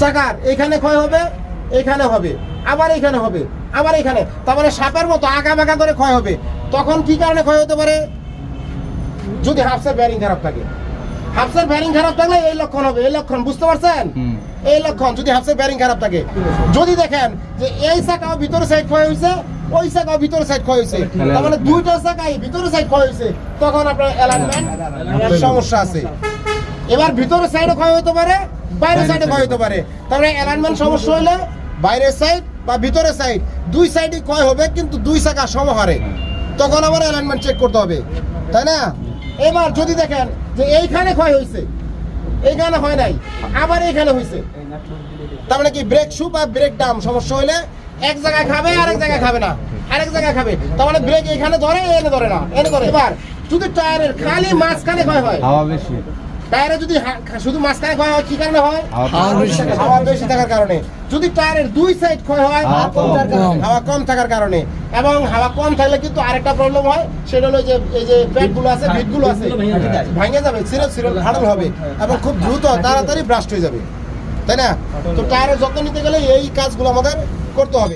চাকার এখানে ক্ষয় হবে এখানে হবে আবার এখানে হবে আবার এখানে। তার মানে সাপের মতো আঁকা বাঁকা করে ক্ষয় হবে। তখন কি কারণে ক্ষয় হতে পারে? যদি হাফসের ব্যারিং খারাপ থাকে। হাফসের ব্যারিং খারাপ থাকলে এই লক্ষণ হবে। এই লক্ষণ বুঝতে পারছেন? এই লক্ষণ যদি হাফসের ব্যারিং খারাপ থাকে। যদি দেখেন যে এই চাকাও ভিতরে সাইড ক্ষয় হয়েছে ওই চাকাও ভিতরে সাইড ক্ষয় হয়েছে। তার মানে দুইটা চাকাই ভিতরে সাইড ক্ষয় হয়েছে। তখন আপনার অ্যালাইনমেন্ট সমস্যা আছে। এবার ভিতরে সাইডে ক্ষয় হতে পারে বাইরের সাইডে ক্ষয় হতে পারে। তারপরে অ্যালাইনমেন্ট সমস্যা হলে বাইরের সাইড বা ভিতরের সাইড দুই সাইডই ক্ষয় হবে কিন্তু দুই চাকা সমহারে। তখন আবার অ্যালাইনমেন্ট চেক করতে হবে তাই না? এবার যদি দেখেন যে এইখানে ক্ষয় হয়েছে এইখানে হয় নাই আবার এইখানে হয়েছে তার মানে কি ব্রেক শু বা ব্রেক ডাম সমস্যা হলে এক জায়গায় খাবে আরেক জায়গায় খাবে না। আরেক জায়গায় খাবে। তার মানে ব্রেক এখানে ধরে এনে ধরে না এনে ধরে। এবার যদি টায়ারের খালি মাঝখানে ক্ষয় হয় হাওয়া বেশি। টায়ারে যদি শুধু মাঝখানে ক্ষয় হয় কি কারণে হয়? হাওয়া বেশি থাকার কারণে। যদি টায়ারের দুই সাইড ক্ষয় হয় হাওয়া কম থাকার কারণে। হাওয়া কম থাকার কারণে। এবং হাওয়া কম থাকলে কিন্তু আরেকটা প্রবলেম হয় সেটা হলো যে এই যে প্যাডগুলো আছে বিটগুলো আছে ভাঙে যাবে সিরল সিরল হাডল হবে। এবং খুব দ্রুত তাড়াতাড়ি ব্রাস্ট হয়ে যাবে। তাই না? তো টায়ারের যত্ন নিতে গেলে এই কাজগুলো আমাদের করতে হবে।